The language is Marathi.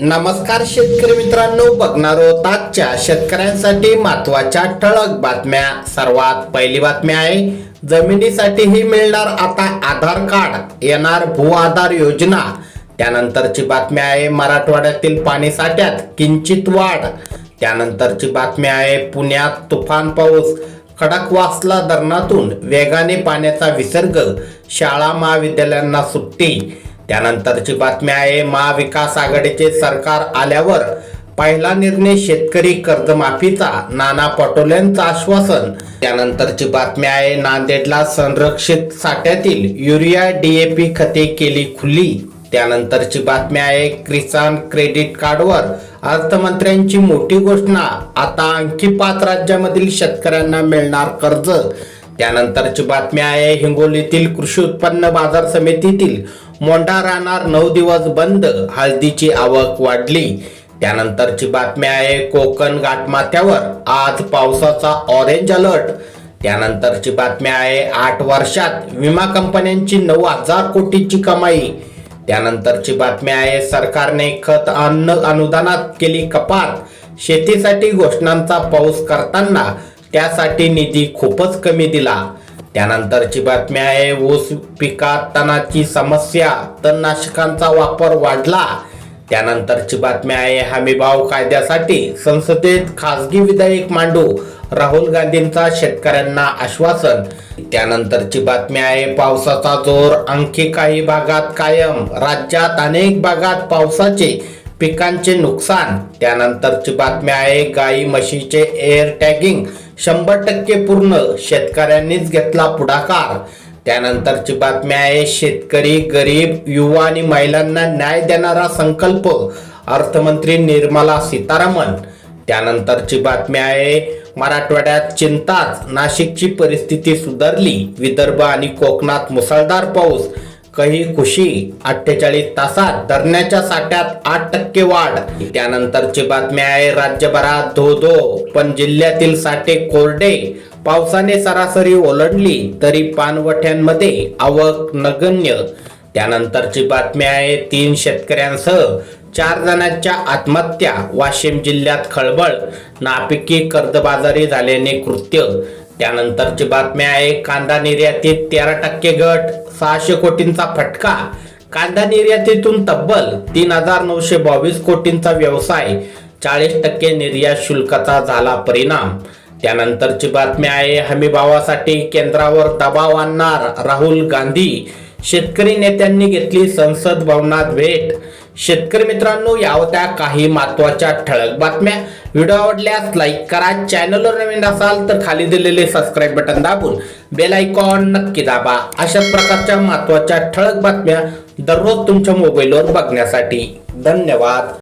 नमस्कार शेतकरी मित्रांनो बघणार आहोत आजच्या शेतकऱ्यांसाठी महत्त्वाच्या ठळक बातम्या. सर्वात पहिली बातमी आहे जमिनीसाठीही मिळणार आता आधार कार्ड येणार भू आधार योजना. त्यानंतरची बातमी आहे मराठवाड्यातील पाणी साठ्यात किंचित वाढ. त्यानंतरची बातमी आहे पुण्यात तुफान पाऊस खडकवासला धरणातून वेगाने पाण्याचा विसर्ग शाळा महाविद्यालयांना सुट्टी. त्यानंतरची बातमी आहे महाविकास आघाडीचे सरकार आल्यावर पहिला निर्णय शेतकरी कर्जमाफीचा नाना पटोलेंचं आश्वासन. त्यानंतरची बातमी आहे नांदेडला संरक्षित साठ्यातील युरिया डीएपी खते केली खुली. त्यानंतरची बातमी आहे किसान क्रेडिट कार्डवर अर्थमंत्र्यांची मोठी घोषणा आता आणखी पाच राज्यामधील शेतकऱ्यांना मिळणार कर्ज. त्यानंतरची बातमी आहे हिंगोलीतील कृषी उत्पन्न बाजार समितीतील मोंढा राहणार नऊ दिवस बंद हळदीची आवक वाढली. त्यानंतरची बातमी आहे कोकण घाटमाथ्यावर आज पावसाचा ऑरेंज अलर्ट त्यानंतरची बातमी आहे आठ वर्षात विमा कंपन्यांची नऊ हजार कोटीची कमाई. त्यानंतरची बातमी आहे सरकारने खत अन्न अनुदानात केली कपात. शेतीसाठी घोषणांचा पाऊस करताना त्यासाठी निधी खूपच कमी दिला. त्यानंतरची बातमी आहे ऊस पिकात तणाची समस्या तणनाशकांचा वापर वाढला. त्यानंतरची बातमी आहे हमीभाव कायद्यासाठी संसदेत खासगी विधेयक मांडू राहुल गांधींचा शेतकऱ्यांना आश्वासन. त्यानंतरची बातमी आहे पावसाचा जोर आणखी काही भागात कायम. राज्यात अनेक भागात पावसाचे पिकांचे नुकसान. त्यानंतरची बातमी आहे गाई म्हशीचे एअर टॅगिंग शंभर टक्के पूर्ण. शेतकऱ्यांनीच घेतला पुढाकार. त्यानंतरची बातमी आहे शेतकरी गरीब युवा आणि महिलांना न्याय देणारा संकल्प अर्थमंत्री निर्मला सीतारामन. त्यानंतरची बातमी आहे मराठवाड्यात चिंताच नाशिकची परिस्थिती सुधारली विदर्भ आणि कोकणात मुसळधार पाऊस. काही खुशी अठ्ठेचाळीस तासात धरण्याच्या साठ्यात आठ टक्के वाढ. त्यानंतरची बातमी आहे राज्यभरात धो धो पण जिल्ह्यातील साठे कोरडे पावसाने सरासरी ओलांडली तरी पानवठ्यांमध्ये आवक नगण्य. त्यानंतरची बातमी आहे तीन शेतकऱ्यांसह चार जणांच्या आत्महत्या वाशिम जिल्ह्यात खळबळ नापिकी कर्जबाजारी झाल्याने कृत्य. त्यानंतरची बातमी आहे कांदा निर्यातीत तेरा टक्के घट सहाशे कोटींचा फटका. कांदा निर्यातीतून तब्बल तीन हजार नऊशे बावीस कोटींचा व्यवसाय चाळीस टक्के निर्यात शुल्काचा झाला परिणाम. त्यानंतरची बातमी आहे हमीभावासाठी केंद्रावर दबाव आणणार राहुल गांधी. शेतकरी नेत्यांनी घेतली संसद भवनात भेट. शेतकरी मित्रांनो या होत्या काही महत्त्वाच्या ठळक बातम्या. व्हिडिओ आवडल्यास लाईक करा. चॅनलवर नवीन असाल तर खाली दिलेले सबस्क्राईब बटन दाबून बेल आयकॉन नक्की दाबा. अशाच प्रकारच्या महत्त्वाच्या ठळक बातम्या दररोज तुमच्या मोबाईलवर बघण्यासाठी. धन्यवाद.